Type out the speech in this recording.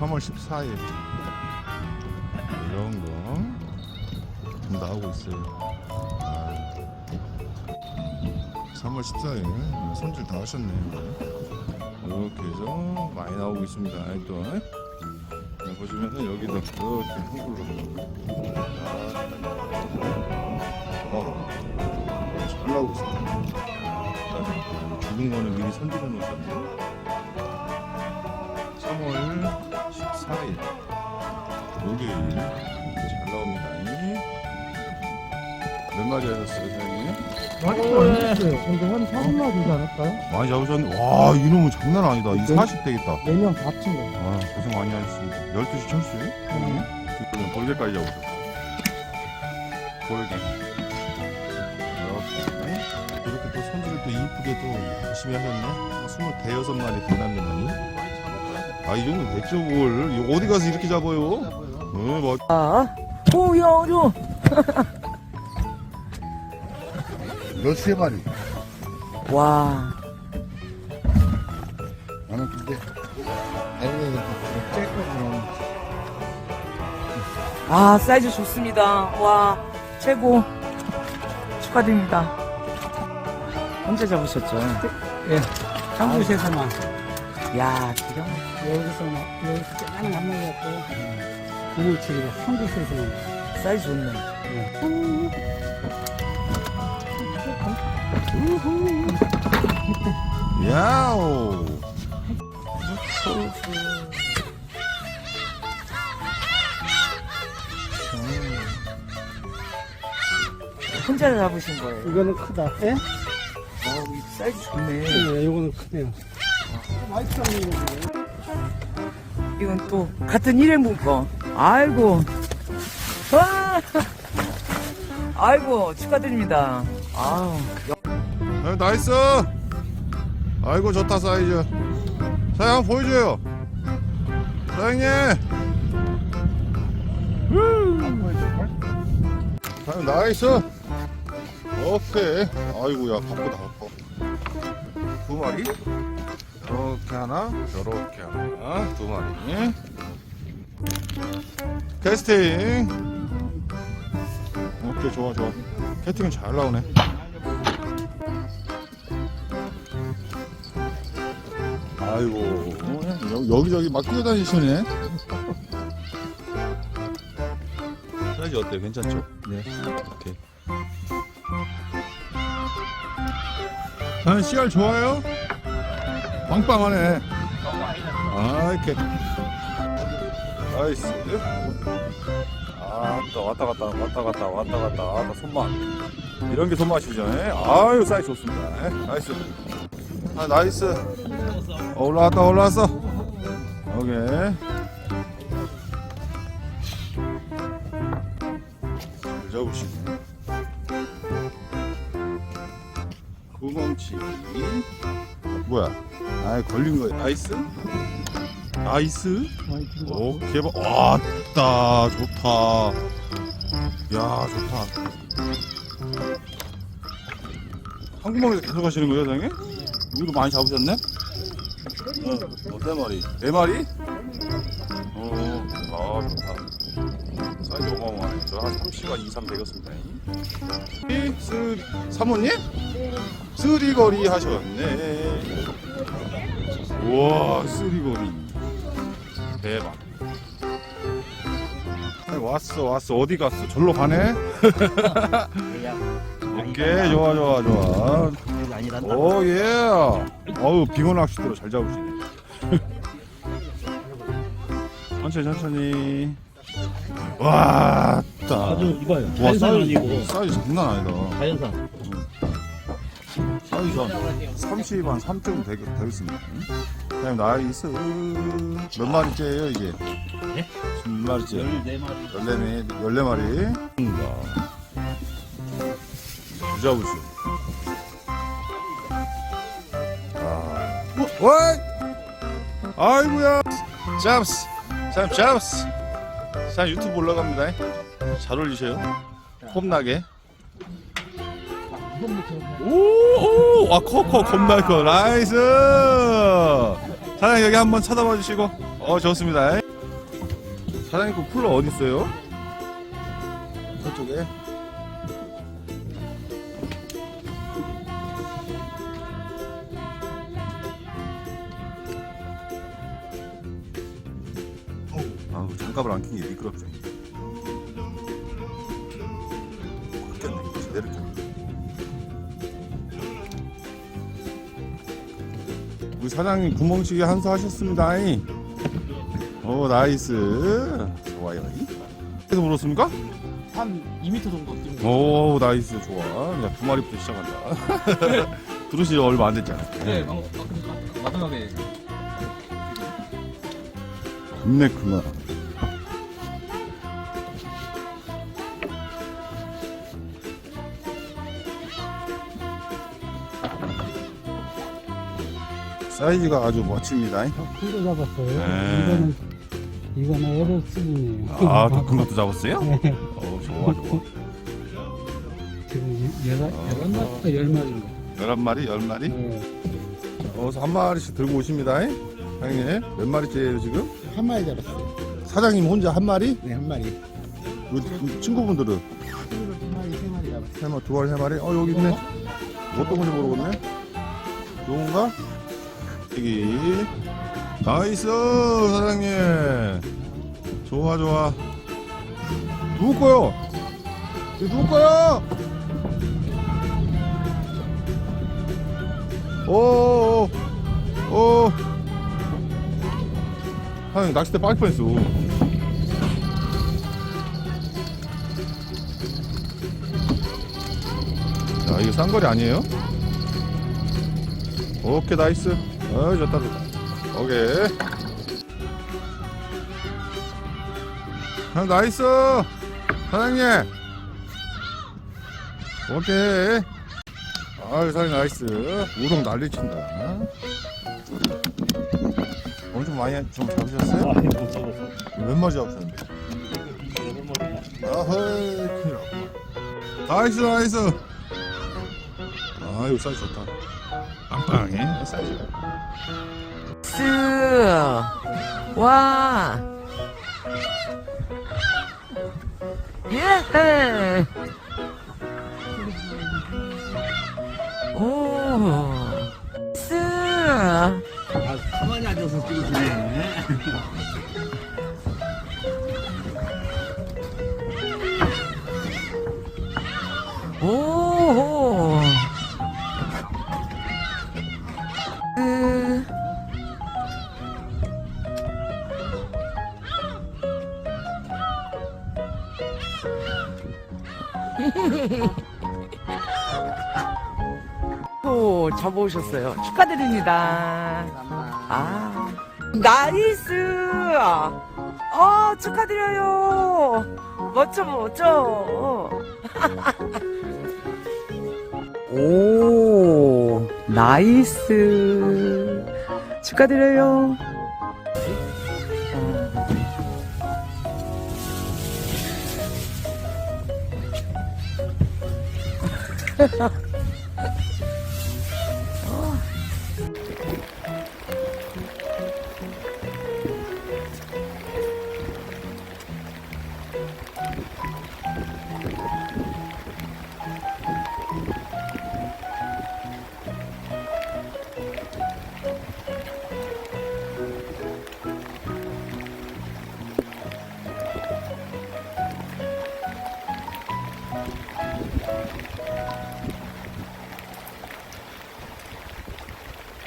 3월 14일 이런 거좀 나오고 있어요. 아, 3월 14일 손질 다 하셨네요. 이렇게 해서 많이 나오고 있습니다. 또 자, 보시면은 여기도 이렇게 한글로 어, 잘 나오고 있습니다. 자, 죽은 거는 미리 손질해 놓으셨네요. 3월 14일 목요일 잘 나옵니다. 몇 마리 하셨어요, 사장님? 많이 안 됐어요. 근데 한 4분만 되지 않을까요? 많이 잡으셨네. 와, 이놈은 장난 아니다. 이 40 되겠다. 4명 다 합친 거. 아, 고생 많이 하셨습니다. 12시 철수요? 사장님? 지금 볼게까지 잡으셨어. 볼게. 이렇게. 또 손질을 또 이쁘게 또 열심히 하셨네. 26마리 대남이나니. 아, 이 정도 됐죠, 뭘. 이거 어디 가서 이렇게 잡아요? 네, 뭐, 아, 오야죠. 몇세 마리? 와, 나는 근데 쬐거든. 아 사이즈 좋습니다. 와, 최고. 축하드립니다. 언제 잡으셨죠? 예. 한국에서만 야, 기가 막히네. 여기서 막 여기서 조그마한 한 마리 갖고 구물치기가 한국에서만 사이즈 좋네. 야오. 혼자 잡으신 거예요? 이거는 크다. 예? 어, 이 사이즈 좋네. 네, 이거는 크네요. 맛있어 보이네. 이건 또 같은 일행분 거. 아이고. 와. 아이고, 축하드립니다. 아우. 아, 나이스. 아이고 좋다 사이즈. 한번 보여줘요. 사장님. 사장님 나이스. 오케이. 아이고야 바쁘다 바빠. 두 마리. 이렇게 하나, 이렇게 하나, 두 마리. 캐스팅. 오케이 좋아 좋아. 캐스팅은 잘 나오네. 아이고 여, 여기저기 막 뛰어다니시네 사이즈 어때요? 괜찮죠? 네 오케이 저는 씨알 좋아요? 빵빵하네. 아 이렇게. 나이스 아또 왔다 갔다 왔다 갔다 왔다 갔다. 왔다 손맛. 이런 게 손맛이죠. 예? 아유 사이즈 좋습니다. 예? 나이스. 아 나이스. 어, 올라왔다 올라왔어. 오케이. 잘 잡으시네. 구멍치기 뭐야 아 걸린 거야 나이스 나이스 오케이 봐. 왔다 좋다 야 좋다 한국말에서 계속 하시는 거예요 사장님? 여기도 많이 잡으셨네? 어, 세 마리? 네 마리? 어, 아, 좋다. 사이즈 어마어마하네. 저한 30가 2, 3 되겠습니다. 이 쓰리, 사모님? 쓰리거리 하셨네. 우와, 쓰리거리. 대박. 왔어, 왔어. 어디 갔어? 절로 가네? 오케이, 좋아, 좋아, 좋아. 오, 예. 어우, 빙어 낚시대로 잘 잡으시네. 천천히, 천천히. 왔다. 아주 이봐요. 와, 자연산 사이즈, 장난 아니다. 자연산. 사이즈 한 30, 한 3점 되겠, 되겠습니다. 그냥 나이스. 몇 마리째예요 이게? 네? 몇 마리째? 14마리. 14마리, 14마리. 뭔가. 잡으시오. 아. 와! 아이고야! 잡스! 참, 잡스! 자, 유튜브 올라갑니다. 잘 어울리셔요. 폼나게. 오, 오, 와, 커, 커, 겁나 커. 나이스! 사장님, 여기 한번 쳐다봐 주시고. 어 좋습니다. 사장님 그 쿨러 어디 있어요? 저쪽에. 장갑을 안 낀게 미끄럽죠. 꼈네. 제대로 꼈네. 우리 사장님 구멍치기 한수 하셨습니다. 오 나이스. 좋아요. 그래서 물었습니까? 한 2m 정도 뜁니다. 오 나이스 좋아. 야, 두 마리부터 시작한다. 들으시 얼마 안 됐잖아. 네, 근데 마지막에 겁내 크구나. 사이즈가 아주 멋집니다. 큰거 잡았어요. 네. 이거는 이거는 에러 수준이에요. 아, 더큰 것도 잡았어요? 네. 어, 좋아, 좋아. 지금 여덟 여덟 마리가 열 마리인가. 11마리, 10마리? 네. 어서 한 마리씩 들고 오십니다. 사장님, 몇 마리째예요, 지금? 한 마리 잡았어요. 사장님 혼자 한 마리? 네, 한 마리. 그, 그 친구분들은? 친구들 두 마리, 세 마리 잡았어요. 세 마리, 두 마리, 세 마리? 어, 여기 있네. 어떤 건지 모르겠네. 좋은가? 여기. 나이스, 사장님. 좋아, 좋아. 누구 거요? 누구 거요? 오, 오, 오. 사장님, 낚싯대 빠질 뻔했어. 자, 이거 싼거리 아니에요? 오케이, 나이스. 어, 좋다, 좋다. 오케이. 아, 나이스! 사장님! 오케이. 아유, 사장님, 나이스. 우동 난리 친다. 엄청 많이 좀 잡으셨어요? 아니 못 잡았어. 몇 마리 잡으셨는데? 여덟 마리. 아허이, 큰일 났구만. 나이스, 나이스! 아, 이거 사이즈 좋다. 빵빵해, 사이즈 가. 쓰. 와. 예. 오, 잡아오셨어요. 축하드립니다. 아, 나이스! 아, 축하드려요! 멋져, 멋져! 오, 나이스. 축하드려요. @웃음